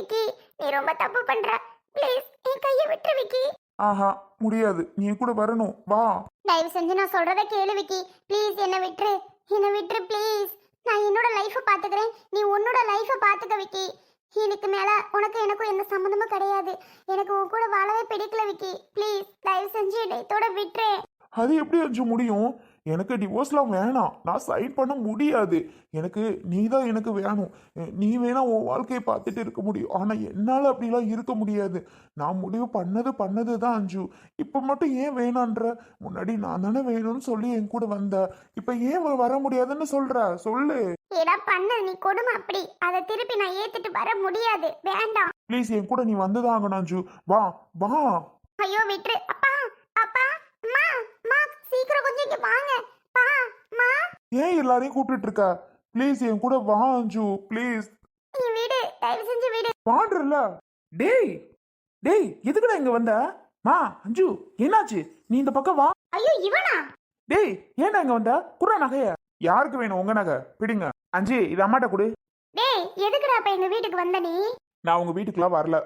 விக்கி நீ ரொம்ப தப்பு பண்ற. ப்ளீஸ் என் கையை விட்டு விக்கி. ஆஹா முடியாது. நீ கூட வரணும். வா. தயவு செஞ்சு நான் சொல்றத கேளு விக்கி. ப்ளீஸ் என்னை விட்டுரு. என்னை விட்டுரு ப்ளீஸ் நான் என்னோட லைஃபை பார்த்துக்கிறேன் நீ உன்னோட லைஃபை பார்த்துக்க விக்கி. இதுக்கு மேல உனக்கு எனக்கும் எந்த சம்மந்தமும் கிடையாது. எனக்கு உன் கூட வாழவே பிடிக்கல விக்கி. ப்ளீஸ் தயவு செஞ்சு இதோட விட்டுரு. அது எப்படி அஞ்சு முடியும்? எனக்கு டிவோர்ஸ்லாம் வேணாம். நான் சைன் பண்ண முடியாது. எனக்கு நீ தான் எனக்கு வேணும். நீ வேணா உன் வாழ்க்கையை பார்த்துட்டு இருக்க முடியும். ஆனால் என்னால் அப்படிலாம் இருக்க முடியாது. நான் முடிவு பண்ணது பண்ணது தான் அஞ்சு. இப்போ மட்டும் ஏன் வேணான்ற? முன்னாடி நான் தானே வேணும்னு சொல்லி என் கூட வந்த. இப்போ ஏன் வர முடியாதுன்னு சொல்ற? சொல்லு. ஏடா பண்ண. நீ கொடுமை அப்படி. அதை திருப்பி நான் ஏத்துட்டு வர முடியாது. வேண்டாம். ப்ளீஸ் என் கூட நீ வந்துதான் ஆகணும் அஞ்சு. வா வா. ஐயோ விட்டுரு அப்பா அப்பா அம்மா அம்மா சீக்கிரம் கொஞ்சம் இங்க வாங்க. பா அம்மா ஏன் எல்லாரையும் கூப்பிட்டுட்டு இருக்க? ப்ளீஸ் என் கூட வா அஞ்சு. ப்ளீஸ் நீ வீடு தயவு செஞ்சு வீடு. வாடுறல டேய் டேய் எதுக்குடா இங்க வந்த? மா அஞ்சு என்னாச்சு? நீ இந்த பக்கம் வா. ஐயோ இவனா? டேய் ஏன்டா இங்க வந்த? குறா நகைய. யாருக்கு வேணும் உங்க நகை? பிடிங்க. அஞ்சு இது அம்மாட்ட கொடு. டேய் எதுக்குடா அப்ப எங்க வீட்டுக்கு வந்த நீ? நான் உங்க வீட்டுக்குலாம் வரல.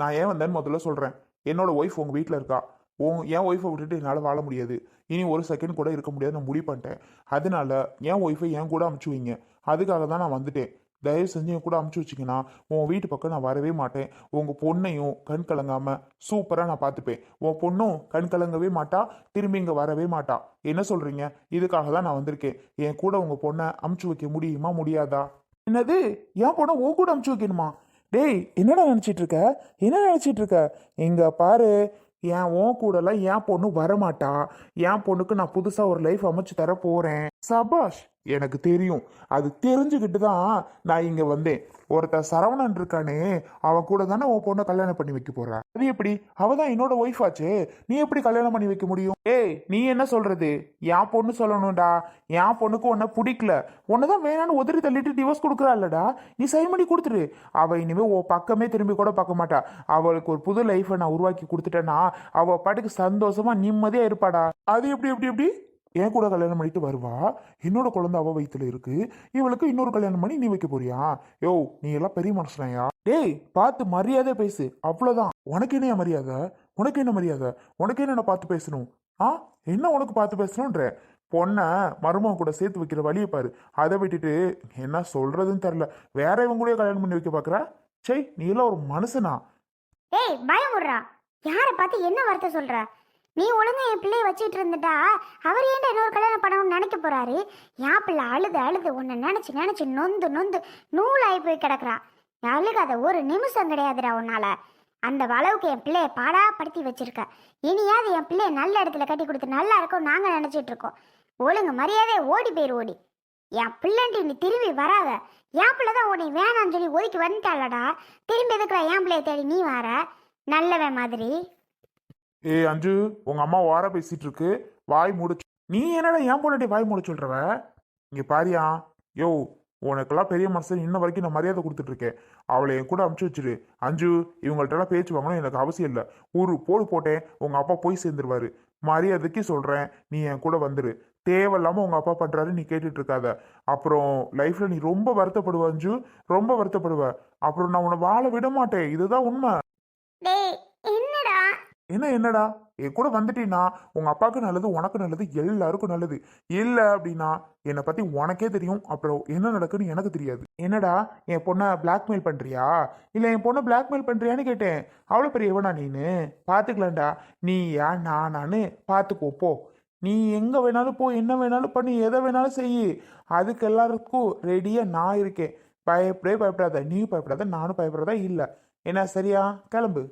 நான் ஏன் வந்தேன்னு முதல்ல சொல்றேன். என்னோட ஒய்ஃப் உங்க வீட்டில் இருக்கா. ஓ என் ஒய்ஃபை விட்டுட்டு என்னால் வாழ முடியாது. இனி ஒரு செகண்ட் கூட இருக்க முடியாது நான் முடிவு பண்ணிட்டேன். அதனால என் ஒய்ஃபை என் கூட அமுச்சு வைங்க. அதுக்காக தான் நான் வந்துட்டேன். தயவு செஞ்சு என் கூட அமுச்சு வச்சிங்கன்னா உன் வீட்டு பக்கம் நான் வரவே மாட்டேன். உங்கள் பொண்ணையும் கண் கலங்காமல் சூப்பராக நான் பார்த்துப்பேன். உன் பொண்ணும் கண் கலங்கவே மாட்டா திரும்பி இங்கே வரவே மாட்டா. என்ன சொல்கிறீங்க இதுக்காக தான் நான் வந்திருக்கேன். என் கூட உங்கள் பொண்ணை அமுச்சு வைக்க முடியுமா முடியாதா? என்னது? என் பொண்ணை உன் கூட அமுச்சு வைக்கணுமா? டேய் என்னடா நினச்சிட்டு இருக்க? என்ன நினச்சிட்டு இருக்க? இங்க பாரு என் உன் கூடலாம் என் பொண்ணு வரமாட்டா. என் பொண்ணுக்கு நான் புதுசாக ஒரு லைஃப் அமைச்சு தர போகிறேன் சபாஷ் எனக்கு தெரியும். அது தெரிஞ்சுக்கிட்டு தான் நான் இங்கே வந்தேன். ஒருத்தன் சரவணன் இருக்கானே அவன் கூட தானே உன் பொண்ணை கல்யாணம் பண்ணி வைக்க போறா. அது எப்படி? அவ தான் என்னோட ஒய்ஃப் ஆச்சே. நீ எப்படி கல்யாணம் பண்ணி வைக்க முடியும்? ஏய் நீ என்ன சொல்றது? என் பொண்ணு சொல்லணும்டா. என் பொண்ணுக்கு உன்னை பிடிக்கல. உன்னை தான் வேணான்னு உதறி தள்ளிட்டு டிவோர்ஸ் கொடுக்குறா இல்லடா நீ சைன் பண்ணி கொடுத்துரு. அவ இனிமே உன் பக்கமே திரும்பி கூட பார்க்க மாட்டா. அவளுக்கு ஒரு புது லைஃபை நான் உருவாக்கி கொடுத்துட்டேன்னா அவ பாட்டுக்கு சந்தோஷமா நிம்மதியா இருப்பாடா. அது எப்படி எப்படி எப்படி? என் கூட கல்யாணம் பண்ணிட்டு வருவா. என்னோட குழந்தை அவ வயிற்றுல இருக்கு. இவளுக்கு இன்னொரு கல்யாணம் பண்ணி நீ வைக்க போறியா? யோ நீ எல்லாம் பெரிய மனுஷனாயா? டேய் பார்த்து மரியாதை பேசு. அவ்வளவுதான். உனக்கு என்ன மரியாதை? உனக்கு என்ன மரியாதை? உனக்கு என்ன நான் பார்த்து பேசணும்? ஆ? என்ன உனக்கு பார்த்து பேசணுன்ற பொண்ணை மருமகன் கூட சேர்த்து வைக்கிற வழியை பாரு. அதை விட்டுட்டு என்ன சொல்றதுன்னு தெரில வேற இவங்க கூட கல்யாணம் பண்ணி வைக்க பாக்குற? சே நீ எல்லாம் ஒரு மனுஷனா? ஏய் பயமுடுறா யாரை பார்த்து என்ன வார்த்தை சொல்ற? நீ ஒழுங்கா என் பிள்ளைய வச்சுட்டு இருந்துட்டா? அவர் ஏன்டா இன்னொரு கல்யாணம் பண்ணணும்னு நினைக்க போறாரு? என் பிள்ளை அழுது அழுது உன்னை நினைச்சு நினைச்சு நொந்து நொந்து நூலாகி போய் கிடக்குறா. அழுகாத ஒரு நிமிஷம் கிடையாதுடா உன்னால. அந்த அளவுக்கு என் பிள்ளைய பாடா படுத்தி வச்சிருக்க. இனியாவது என் பிள்ளைய நல்ல இடத்துல கட்டி கொடுத்து நல்லா இருக்கும் நாங்கள் நினச்சிட்டு இருக்கோம். ஒழுங்கு மரியாதையே ஓடி போயிரு ஓடி. என் பிள்ளைன்ட்டு நீ திரும்பி வராத. என் பிள்ளை தான் உன்னை வேணாம்னு சொல்லி ஒதுக்கி வந்துட்டாளடா. திரும்பி எதுக்குடா என் பிள்ளைய தேடி நீ வர? நல்லவன் மாதிரி. ஏய் அஞ்சு உங்க அம்மா வார பேசிட்டு இருக்கு வாய் முடிச்சு. நீ என்னடா ஏன் பொண்ணாட்டி வாய் மூட சொல்றவ? இங்க பாரியா. யோ உனக்கெல்லாம் பெரிய மனுஷன் இன்ன வரைக்கும் நான் மரியாதை கொடுத்துட்டு இருக்கேன் அவளை என் கூட அமுச்சு வச்சிரு. அஞ்சு இவங்கள்ட்டலாம் பேச்சு வாங்கணும் எனக்கு அவசியம் இல்லை. ஊரு போடு போட்டேன். உங்க அப்பா போய் சேர்ந்துருவாரு. மரியாதைக்கு சொல்றேன். நீ என் கூட வந்துரு. தேவையில்லாம உங்க அப்பா பண்றாரு நீ கேட்டுட்டு இருக்காத அப்புறம் லைஃப்ல நீ ரொம்ப வருத்தப்படுவ அஞ்சு. ரொம்ப வருத்தப்படுவ. அப்புறம் நான் உன்னை வாழ விட மாட்டேன். இதுதான் உண்மை. என்ன என்னடா? என் கூட வந்துட்டீன்னா உங்க அப்பாவுக்கு நல்லது உனக்கு நல்லது எல்லாருக்கும் நல்லது. இல்லை அப்படின்னா என்னை பத்தி உனக்கே தெரியும். அப்புறம் என்ன நடக்குன்னு எனக்கு தெரியாது. என்னடா என் பொண்ணை பிளாக்மெயில் பண்றியா? இல்லை என் பொண்ணை பிளாக்மெயில் பண்றியான்னு கேட்டேன். அவ்வளோ பெரிய எவனா நீனு? பார்த்துக்கலாம்டா நீ ஏன் நான் நானு பார்த்துக்கோ போ. நீ எங்கே வேணாலும் போ என்ன வேணாலும் பண்ணி எதை வேணாலும் செய் அதுக்கு எல்லாருக்கும் ரெடியாக நான் இருக்கேன். பயப்படவே பயப்படாத. நீ பயப்படாத. நானும் பயப்படாத இல்லை. என்ன சரியா? கிளம்பு.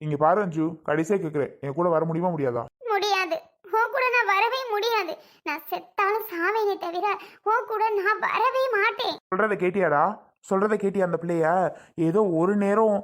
இங்க பாரு அஞ்சு கடைசியா கேக்குறேன். என் கூட வர முடியுமா முடியாதா? முடியாது. உன் கூட நான் வரவே முடியாது. நான் செத்தாலும் சாவேனே தவிர உன் கூட நான் வரவே மாட்டேன். சொல்றத கேட்டியாடா? சொல்கிறத கேட்டி அந்த பிள்ளைய? ஏதோ ஒரு நேரம்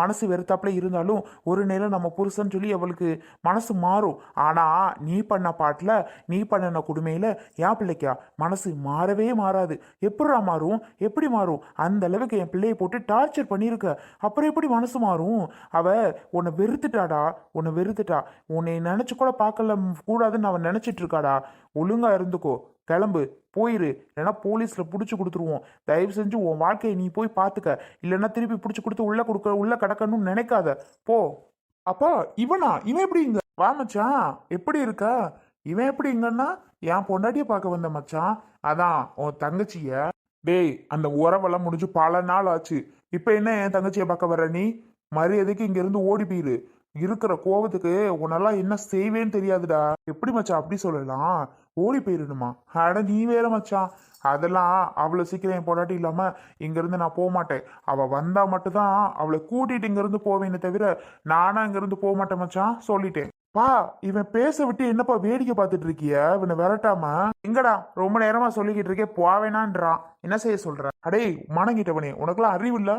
மனசு வெறுத்தாப்புல இருந்தாலும் ஒரு நேரம் நம்ம புருஷன் சொல்லி அவளுக்கு மனசு மாறும். ஆனால் நீ பண்ண பாட்டில் நீ பண்ணின கொடுமையில் என் பிள்ளைக்கா மனசு மாறவே மாறாது. எப்படிடா மாறும்? எப்படி மாறும்? அந்த அளவுக்கு என் பிள்ளையை போட்டு டார்ச்சர் பண்ணியிருக்க. அப்புறம் எப்படி மனசு மாறும்? அவ உன்னை வெறுத்துட்டாடா? உன்னை வெறுத்துட்டா? உன்னை நினச்சி கூட பார்க்கல கூடாதுன்னு அவன் நினச்சிட்டு இருக்காடா? ஒழுங்காக இருந்துக்கோ. கிளம்பு போயிரு. இல்லைன்னா போலீஸில் பிடிச்சி கொடுத்துருவோம். தயவு செஞ்சு உன் வாழ்க்கையை நீ போய் பார்த்துக்க. இல்லைன்னா திருப்பி பிடிச்சி கொடுத்து உள்ளே கொடுக்க உள்ளே கிடக்கணும்னு நினைக்காத. போ. அப்பா இவனா? இவன் எப்படி இங்க? வா மச்சான். எப்படி இருக்க? இவன் எப்படி இங்கன்னா? என் பொண்டாட்டியை பார்க்க வந்த மச்சான். அதான் உன் தங்கச்சிய. டேய் அந்த உறவெல்லாம் முடிஞ்சு பல நாள் ஆச்சு. இப்போ என்ன என் தங்கச்சியை பார்க்க வர்ற நீ? மரியாதைக்கு இங்கேருந்து ஓடி போயிரு. இருக்கிற கோவத்துக்கு உன்னெல்லாம் என்ன செய்வேன்னு தெரியாதுடா. எப்படி மச்சான்? அப்படி சொல்லலாம். ஓடி போயிருணுமா அட நீ வேற மச்சான். அதெல்லாம் அவ்வளோ சீக்கிரம் என் பொண்டாட்டி இல்லாம இங்கேருந்து நான் போக மாட்டேன். அவ வந்தா மட்டும்தான் அவளை கூட்டிட்டு இங்கிருந்து போவேன்னு போவேனே தவிர நானா இங்கேருந்து போக மாட்டேன் மச்சான். சொல்லிட்டேன். பா இவன் பேச விட்டு என்னப்பா வேடிக்கை பார்த்துட்டு இருக்கிய? இவனை விரட்டாம? எங்கடா ரொம்ப நேரமா சொல்லிக்கிட்டு இருக்கே போவேனான்றான் என்ன செய்ய சொல்ற? அடே மனங்கிட்டவனே உனக்கெல்லாம் அறிவு இல்ல?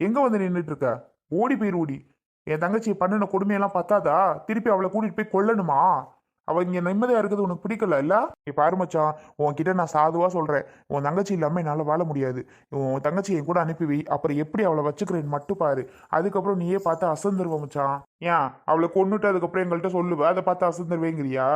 எங்க வந்து நின்றுட்டு இருக்க ஓடி போயிரு ஓடி. என் தங்கச்சி பண்ணின கொடுமையெல்லாம் பார்த்தாதா திருப்பி அவளை கூட்டிட்டு போய் கொல்லணுமா? அவள் இங்கே நிம்மதியாக இருக்கிறது உனக்கு பிடிக்கல இல்ல? நீ பாரு மச்சான் உன்கிட்ட நான் சாதுவாக சொல்கிறேன் உன் தங்கச்சி இல்லாமல் என்னால் வாழ முடியாது. உன் தங்கச்சி என் கூட அனுப்பிவி அப்புறம் எப்படி அவளை வச்சுக்கிறேன்னு மட்டும் பாரு. அதுக்கப்புறம் நீயே பார்த்து அசந்துருவ மச்சான். ஏன்? அவளை கொண்டுட்டு அதுக்கப்புறம் எங்கள்கிட்ட சொல்லுவ. அதை பார்த்து அசந்துருவேங்கிறியா?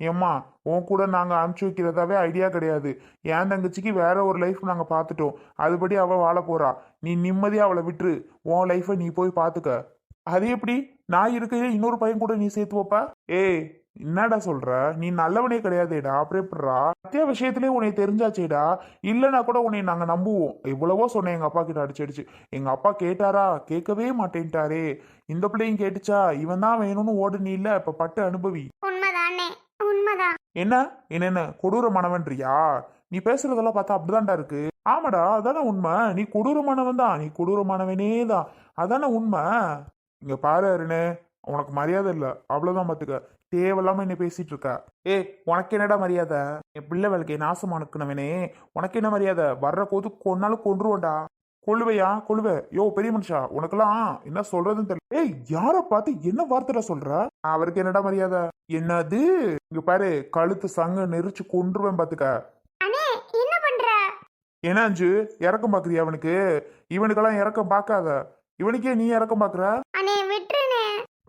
ஏம்மா உன் கூட நாங்கள் அனுப்பிச்சி வைக்கிறதாவே ஐடியா கிடையாது. என் தங்கச்சிக்கு வேற ஒரு லைஃப் நாங்கள் பார்த்துட்டோம். அதுபடி அவள் வாழ போறா. நீ நிம்மதியாக அவளை விட்டுரு. உன் லைஃப்பை நீ போய் பார்த்துக்க. அது எப்படி? நான் இருக்கையில இன்னொரு பையன் கூட நீ சேர்த்து வைப்ப? ஏய் என்னடா சொல்ற? நீ நல்லவனே கிடையாதேடா அப்புறம் எப்படிடா சத்திய விஷயத்திலே உன்னை தெரிஞ்சாச்சேடா. இல்லைன்னா கூட உன்னை நாங்க நம்புவோம். எவ்வளவோ சொன்னேன் எங்க அப்பா கிட்ட அடிச்சு அடிச்சு. எங்க அப்பா கேட்டாரா? கேட்கவே மாட்டேன்ட்டாரே. இந்த பிள்ளையும் கேட்டுச்சா? இவன் தான் வேணும்னு ஓடு நீ இல்ல இப்ப பட்டு அனுபவி. உண்மைதானே? உண்மைதான் என்ன? என்னென்ன? கொடூரமானவன்றியா நீ பேசுறதெல்லாம் பார்த்தா அப்படிதான்டா இருக்கு. ஆமாடா அதானே உண்மை. நீ கொடூரமானவன் தான். நீ கொடூரமானவனே தான். அதானே உண்மை. இங்க பாரு அருணே உனக்கு மரியாதை இல்ல. அவ்வளவுதான் பாத்துக்க. தேவையில்லாம என்ன பேசிட்டு இருக்க. ஏ உனக்கு என்னடா மரியாதை? என் பிள்ளை வேலைக்கு நாசம் அனுக்குனவனே உனக்கு என்ன மரியாதை? வர்ற போது கொன்னாலும் கொன்றுவோண்டா கொள்ளுவையா? கொள்ளுவ. யோ பெரிய மனுஷா உனக்கெல்லாம் என்ன சொல்றதுன்னு தெரியல. ஏய் யார பார்த்து என்ன வார்த்தைடா சொல்ற? அவருக்கு என்னடா மரியாதை? என்னது? இங்க பாரு கழுத்து சங்க நெரிச்சு கொன்றுவேன் பாத்துக்க. என்ன பண்ற? என்ன அஞ்சு? இறக்கம் பாக்குறியா அவனுக்கு? இவனுக்கெல்லாம் இறக்கம் பார்க்காத இவனுக்கே நீ இறக்கம் பாக்குற? அண்ணே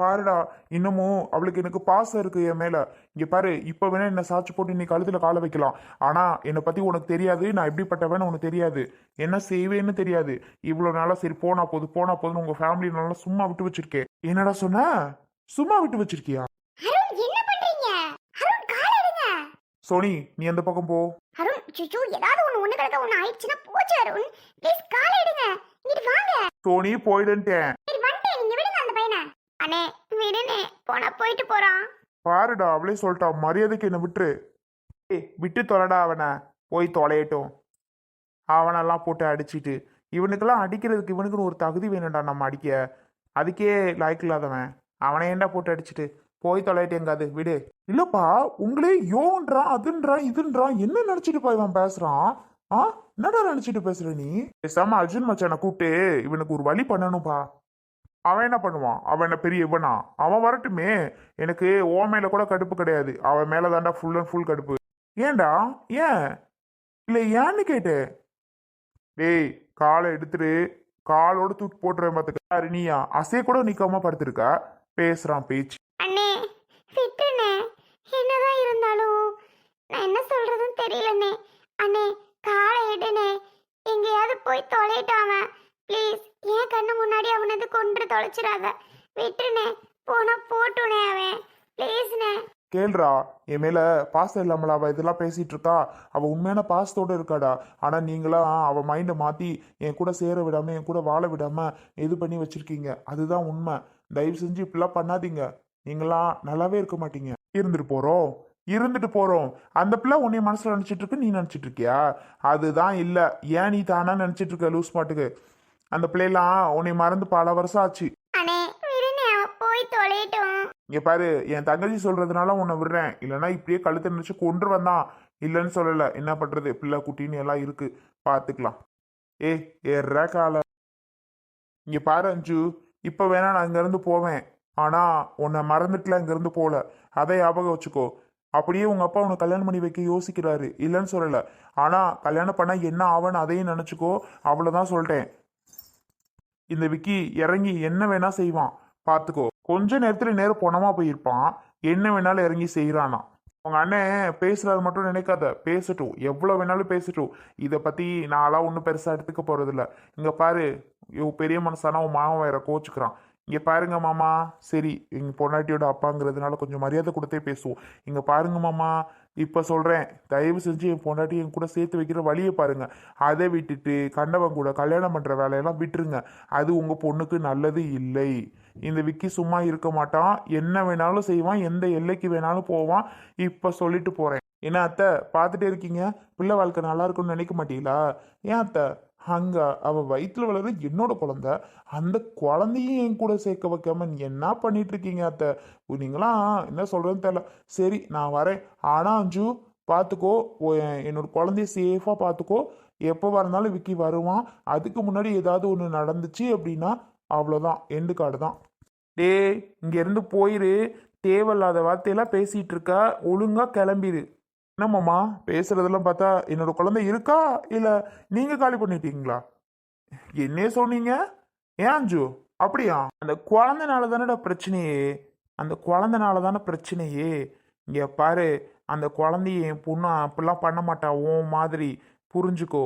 பாருடா இன்னமும் அவளுக்கு எனக்கு பாசம் இருக்கு என் மேல. இங்க பாரு இப்ப வேணா என்ன சாட்சி போட்டு நீ கழுத்துல கால வைக்கலாம். ஆனா என்னை பத்தி உனக்கு தெரியாது நான் எப்படிப்பட்டவன்னு உனக்கு தெரியாது. என்ன செய்வேன்னு தெரியாது. இவ்வளவு நாளா சரி போனா போது போனா போதுன்னு உங்க ஃபேமிலி நல்லா சும்மா விட்டு வச்சிருக்கேன் என்னடா சொன்ன? சும்மா விட்டு வச்சிருக்கியா? சோனி நீ அந்த பக்கம் போ. அருண் சுச்சு ஏதாவது ஒண்ணு ஒண்ணு கிடக்க ஒண்ணு ஆயிடுச்சுன்னா போச்சு அருண். ப்ளீஸ் கால் எடுங்க. இங்கிட்டு வாங்க. சோனி போயிடுன்ட்டேன். அண்ணே விடுனே போனா போயிட்டு போறான். பாருடா அவளே சொல்லிட்டா மரியாதைக்கு என்ன விட்டுரு. ஏய் விட்டு தொலைடா அவனை. போய் தொலையட்டும். அவனெல்லாம் போட்டு அடிச்சிட்டு. இவனுக்கெல்லாம் அடிக்கிறதுக்கு இவனுக்குன்னு ஒரு தகுதி வேணும்டா நம்ம அடிக்க. அதுக்கே லாய்க்கு இல்லாதவன். அவனை ஏன்டா போட்டு அடிச்சிட்டு? போய் தொலையிட்டு எங்காது விடு. இல்லப்பா உங்களே யோன்றான் அதுன்றான் இதுன்றான் என்ன நினைச்சிட்டு இவன் பேசுறான்? ஆ என்னடா நினைச்சிட்டு பேசுற நீ? பேசாம அர்ஜுன் மச்சானை கூப்பிட்டு இவனுக்கு ஒரு வழி பண்ணணும்பா. அவன் என்ன பண்ணுவான்? அவன் என்ன பெரிய இவனா? அவன் வரட்டுமே. எனக்கு ஓ மேலே கூட கடுப்பு கிடையாது. அவன் மேலே தாண்டா ஃபுல் அண்ட் ஃபுல் கடுப்பு. ஏன்டா? ஏன்? இல்லை ஏன்னு கேட்டேன். டேய் காலை எடுத்துட்டு காலோட தூக்கி போட்டுருவேன் பார்த்துக்க நீயா? அசைய கூட நிற்காம படுத்துருக்கா? பேசுகிறான் பேச்சு. அண்ணே விட்டுனே என்னதான் இருந்தாலும் நான் என்ன சொல்றதுன்னு தெரியலண்ணே அண்ணே காலை எடுனே எங்கேயாவது போய் தொலைட்டாம ப்ளீஸ் ஏன் கண்ணு முன்னாடி அவனது கொன்று விட்டுனே போனா போட்டுனே அவன். ப்ளீஸ்ண்ணே. கேள்றா என் மேல பாசம் இல்லாமல அவ இதெல்லாம் பேசிட்டு இருக்கா அவ உண்மையான பாசத்தோட இருக்காடா. ஆனா நீங்களாம் அவ மைண்டை மாத்தி என் கூட சேர விடாம என் கூட வாழ விடாம இது பண்ணி வச்சிருக்கீங்க. அதுதான் உண்மை. தயவு செஞ்சு இப்படிலாம் பண்ணாதீங்க. நீங்களாம் நல்லாவே இருக்க மாட்டீங்க. இருந்துட்டு போறோம். இருந்துட்டு போறோம். அந்த பிள்ளை உன்னை மனசுல நினைச்சிட்டு இருக்கு நீ நினைச்சிட்டு இருக்கியா? அதுதான் இல்ல. ஏன் நீ தானா நினைச்சிட்டு இருக்க? லூஸ் மாட்டுக்கு. அந்த பிள்ளைலாம் உன்னை மறந்து பல வருஷம் ஆச்சு அண்ணே விடுனே அவன் போய் தொலையட்டும் இங்கே பாரு என் தங்கச்சி சொல்கிறதுனால உன்னை விடுறேன். இல்லைன்னா இப்படியே கழுத்தை நினச்சி கொண்டு வந்தான். இல்லைன்னு சொல்லலை. என்ன பண்ணுறது பிள்ளை குட்டின்னு எல்லாம் இருக்குது பார்த்துக்கலாம் ஏ ஏற கால. இங்கே பாரு அஞ்சு. இப்போ வேணா நான் இங்கேருந்து போவேன். ஆனால் உன்னை மறந்துட்டுல இங்கேருந்து போகல அதை ஞாபகம் வச்சுக்கோ. அப்படியே உங்கள் அப்பா உன்னை கல்யாணம் பண்ணி வைக்க யோசிக்கிறாரு. இல்லைன்னு சொல்லலை. ஆனால் கல்யாணம் பண்ணால் என்ன ஆவன்னு அதையும் நினச்சிக்கோ. அவ்வளோதான் சொல்லிட்டேன். இந்த விக்கி இறங்கி என்ன வேணால் செய்வான். பார்த்துக்கோ கொஞ்ச நேரத்துல நேரம் பொணமா போயிருப்பான். என்ன வேணாலும் இறங்கி செய்யறானா உங்க அண்ணன் பேசுறாரு மட்டும் நினைக்காத. பேசட்டும். எவ்வளவு வேணாலும் பேசட்டும். இதை பத்தி நான்லாம் ஒன்றும் பெருசா எடுத்துக்க போகிறதில்ல இங்க பாரு. இவ பெரிய மனசானா உன் மாமன் வேற கோச்சுக்கிறான். இங்கே பாருங்க மாமா. சரி எங்கள் பொண்டாட்டியோட அப்பாங்கிறதுனால கொஞ்சம் மரியாதை கொடுத்தே பேசுவோம். இங்கே பாருங்க மாமா. இப்போ சொல்கிறேன் தயவு செஞ்சு என் பொண்டாட்டி என் கூட சேர்த்து வைக்கிற வழியை பாருங்கள் அதை விட்டுட்டு கண்டவன் கூட கல்யாணம் பண்ணுற வேலையெல்லாம் விட்டுருங்க. அது உங்கள் பொண்ணுக்கு நல்லது இல்லை. இந்த விக்கி சும்மா இருக்க மாட்டான். என்ன வேணாலும் செய்வான். எந்த எல்லைக்கு வேணாலும் போவான். இப்போ சொல்லிட்டு போகிறேன் என்ன அத்தை பார்த்துட்டே இருக்கீங்க? பிள்ளை வாழ்க்கை நல்லா இருக்கும்னு நினைக்க மாட்டீங்களா? ஏன் அத்தை? அங்கே அவள் வயிற்றுல வளர்ற என்னோட குழந்த அந்த குழந்தையும் என் கூட சேர்க்க வைக்காம நீ என்ன பண்ணிட்டு இருக்கீங்க அத்தை நீங்களாம் என்ன சொல்கிறதுன்னு தெரியல. சரி நான் வரேன். ஆனால் அஞ்சு பார்த்துக்கோ என்னோட குழந்தைய சேஃபாக பார்த்துக்கோ எப்போ வரனாலும் விக்கி வருவான். அதுக்கு முன்னாடி ஏதாவது ஒன்று நடந்துச்சு அப்படின்னா அவ்வளோதான் எண்டு கார்டு தான். டேய் இங்கேருந்து போயிரு. தேவையில்லாத வார்த்தையெல்லாம் பேசிகிட்டு இருக்க ஒழுங்காக கிளம்பிடு என்னம்மாம்மா பேசுறதெல்லாம் பார்த்தா என்னோட குழந்தை இருக்கா? இல்லை நீங்கள் காலி பண்ணிட்டீங்களா? என்ன சொன்னீங்க? ஏன் அஞ்சு? அப்படியா? அந்த குழந்தைனால தானடா பிரச்சனையே. அந்த குழந்தைனால தானே பிரச்சனையே. இங்கே பாரு அந்த குழந்தைய என் பொண்ணு அப்படிலாம் பண்ண மாட்டா. உன் மாதிரி புரிஞ்சுக்கோ.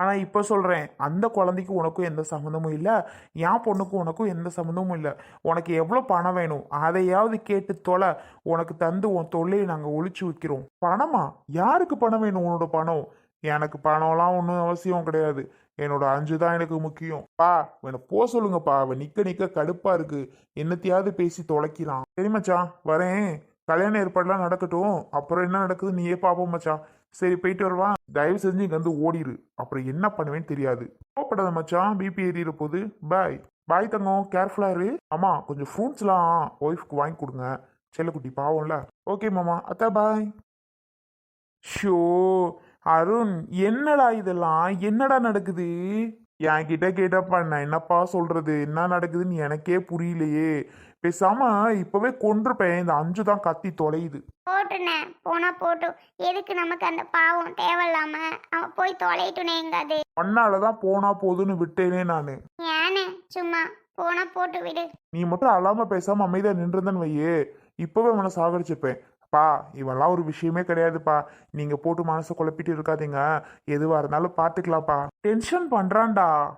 ஆனால் இப்போ சொல்கிறேன் அந்த குழந்தைக்கு உனக்கும் எந்த சம்மந்தமும் இல்லை. என் பொண்ணுக்கும் உனக்கும் எந்த சம்மந்தமும் இல்லை. உனக்கு எவ்வளோ பணம் வேணும்? அதையாவது கேட்டு தொலை. உனக்கு தந்து உன் தொல்லையை நாங்கள் ஒழிச்சு வைக்கிறோம். பணமா? யாருக்கு பணம் வேணும் உன்னோட பணம்? எனக்கு பணம்லாம் ஒன்றும் அவசியம் கிடையாது. என்னோட அஞ்சு தான் எனக்கு முக்கியம். பா இவனை போ சொல்லுங்கப்பா. அவன் நிற்க நிற்க கடுப்பாக இருக்கு. என்னத்தையாவது பேசி தொலைக்கிறான். சரி மச்சான். வரேன். கல்யாண ஏற்பாடுலாம் நடக்கட்டும். அப்புறம் என்ன நடக்குது? நீயே பார்ப்போம் மச்சான். சரி போயிட்டு வருவா? தயவு செஞ்சு இங்க வந்து ஓடிரு. அப்புறம் என்ன பண்ணுவேன்னு தெரியாது. கோப்படாத மச்சான் பிபி ஏறிற போது. பாய் பாய் தங்கம் கேர்ஃபுல்லா இரு. ஆமா கொஞ்சம் ஃப்ரூட்ஸ்லாம் ஒய்ஃப்க்கு வாங்கி கொடுங்க. செல்லக்குட்டி பாவம்ல. ஓகே மாமா. அத்தா பாய் ஷோ அருண் என்னடா இதெல்லாம்? என்னடா நடக்குது? என்கிட்ட கேட்டப்பா நான் என்னப்பா சொல்றது? என்ன நடக்குதுன்னு எனக்கே புரியலையே. பேசாம இப்பவே கொன்றுப்பேன். இந்த அஞ்சு தான் கத்தி தொலையுது. போட்டுனே. போனா போட்டும். எதுக்கு நமக்கு அந்த பாவம் தேவையில்லாம? அவன் போய் தொலைட்டுனே எங்காது ஒன்னாலதான் போனா போதுன்னு விட்டேனே நானு. ஏனே? சும்மா. போனா போட்டு விடு. நீ மட்டும் அழாம பேசாம அமைதியா நின்றுந்தன் வையே. இப்பவே அவனை சாகடிச்சுப்பேன். பா இவெல்லாம் ஒரு விஷயமே கிடையாதுப்பா. நீங்க போட்டு மனசை குழப்பிட்டு இருக்காதீங்க. எதுவா இருந்தாலும் பாத்துக்கலாம்ப்பா. டென்ஷன் பண்றான்டா.